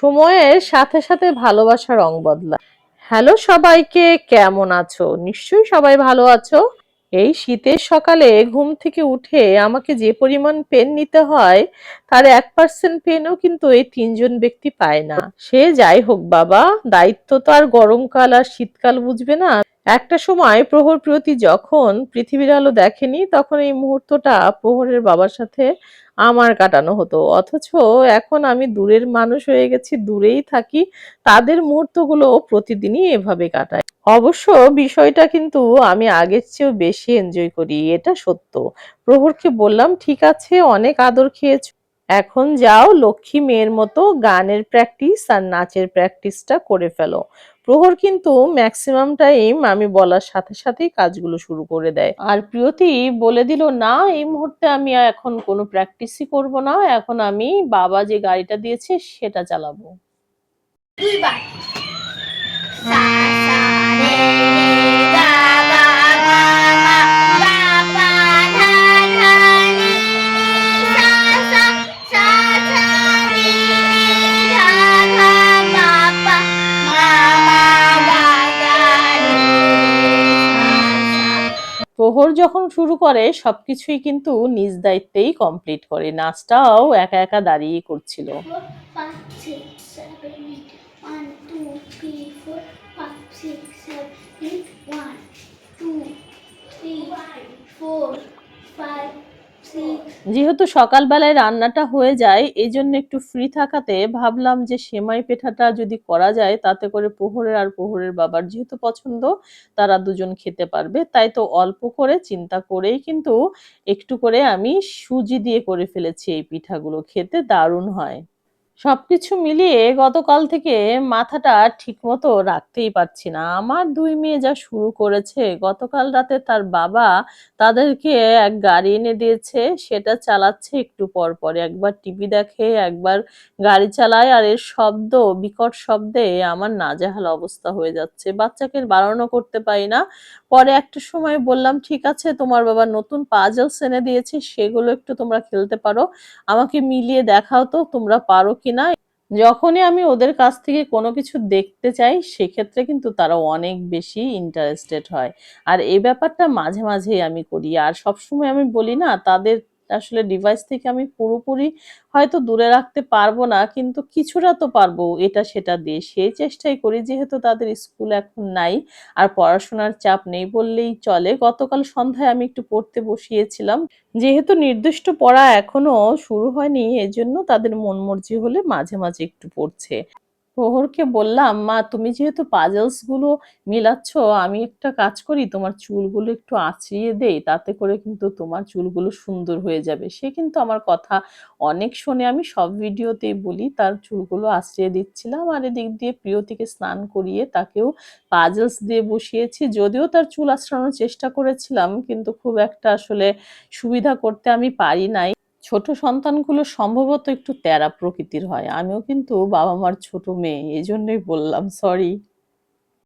সময়ের সাথে সাথে ভালোবাসা রং বদলা হ্যালো সবাইকে, কেমন আছো? নিশ্চয়ই সবাই ভালো আছো। এই শীতের সকালে ঘুম থেকে উঠে আমাকে যে পরিমাণ পেন নিতে হয়, তার এক পার্সেন্ট পেনও কিন্তু এই তিনজন ব্যক্তি পায় না। সে যাই হোক বাবা, দায়িত্ব তো আর গরমকাল আর শীতকাল বুঝবে না। একটা সময় প্রহর প্রতি যখন পৃথিবীর আলো দেখেনি, তখন এই মুহূর্তটা প্রহরের বাবার সাথে আমার কাটানো হতো। অথচ এখন আমি দূরের মানুষ হয়ে গেছি, দূরেই থাকি, তাদের মুহূর্তগুলো প্রতিদিনই এভাবে কাটাই। অবশ্য বিষয়টা কিন্তু আমি আগের চেয়েও বেশি এনজয় করি, এটা সত্য। প্রহরকে বললাম, ঠিক আছে, অনেক আদর খেয়েছো। এখন যাও লক্ষ্মী মেয়ের মতো গানের প্র্যাকটিস আর নাচের প্র্যাকটিসটা করে ফেলো। প্রহর কিন্তু ম্যাক্সিমাম টাইম আমি বলার সাথে সাথেই কাজগুলো শুরু করে দেয়। আর প্রিয়তি বলে দিল, না, এই মুহূর্তে আমি এখন কোনো প্র্যাকটিসই করব না। এখন আমি বাবা যে গাড়িটা দিয়েছে সেটা চালাবো। দুইবার। প্রহর যখন শুরু করে সবকিছুই কিন্তু নিজ দায়িত্বেই কমপ্লিট করে নাচটাও একা একা দাঁড়িয়ে করছিল. One, two, three, four, five, six, যেহেতু সকালবেলায় রান্নাটা হয়ে যায় এই জন্য একটু ফ্রি থাকাতে ভাবলাম যে সেমাই পেঠাটা যদি করা যায়, তাতে করে পোহরের আর পোহরের বাবার যেহেতু পছন্দ, তারা দুজন খেতে পারবে। তাই তো অল্প করে চিন্তা করেই কিন্তু একটু করে আমি সুজি দিয়ে করে ফেলেছি এই পিঠাগুলো। খেতে দারুণ হয়। সবকিছু মিলিয়ে গতকাল থেকে মাথাটা ঠিকমতো রাখতেই পারছি না। আমার দুই মেয়ে যা শুরু করেছে, গতকাল রাতে তার বাবা তাদেরকে এক গাড়ি এনে দিয়েছে, সেটা চালাচ্ছে একটু পর পর। একবার টিভি দেখে, একবার গাড়ি চালায়, আর এর শব্দ, বিকট শব্দে আমার নাজেহাল অবস্থা হয়ে যাচ্ছে। বাচ্চাকে বারণও করতে পারি না। পরে একটা সময় বললাম, ঠিক আছে, তোমার বাবা নতুন পাজলস এনে দিয়েছে, সেগুলো একটু তোমরা খেলতে পারো। আমাকে মিলিয়ে দেখাও তো, তোমরা পারো কিনা যখনই আমি ওদের কাছ থেকে কোনো কিছু দেখতে চাই, সেক্ষেত্রে কিন্তু তারা অনেক বেশি ইন্টারেস্টেড হয়। আর এই ব্যাপারটা মাঝে মাঝেই আমি করি। আর সবসময় আমি বলি না, তাদের আসলে ডিভাইস থেকে আমি পুরোপুরি হয়তো দূরে রাখতে পারব না, কিন্তু কিছুটা তো পারব এটা সেটা দিয়ে। সেই চেষ্টাই করি, যেহেতু তাদের স্কুল এখন নাই, আর পড়াশোনার চাপ নেই বললেই চলে। গতকাল সন্ধ্যায় আমি একটু পড়তে বসিয়েছিলাম। যেহেতু নির্দিষ্ট পড়া এখনও শুরু হয়নি, এজন্য তাদের মন মর্জি হলে মাঝে মাঝে একটু পড়ছে। প্রহরকে বললাম, মা, তুমি যেহেতু পাজলসগুলো মিলাচ্ছ, আমি একটা কাজ করি, তোমার চুলগুলো একটু আঁচড়িয়ে দেই, তাতে করে কিন্তু তোমার চুলগুলো সুন্দর হয়ে যাবে। সে কিন্তু আমার কথা অনেক শোনে। আমি সব ভিডিওতেই বলি, তার চুলগুলো আঁচড়িয়ে দিচ্ছিলাম আর এদিক দিয়ে প্রিয়তিকে স্নান করিয়ে তাকেও পাজলস দিয়ে বসিয়েছি। যদিও তার চুল আঁচড়ানোর চেষ্টা করেছিলাম, কিন্তু খুব একটা আসলে সুবিধা করতে আমি পারি নাই। ছোট সন্তানগুলো সম্ভবত একটু তেরা প্রকৃতির হয়। আমিও কিন্তু বাবা মার ছোট মেয়ে, এই জন্যই বললাম সরি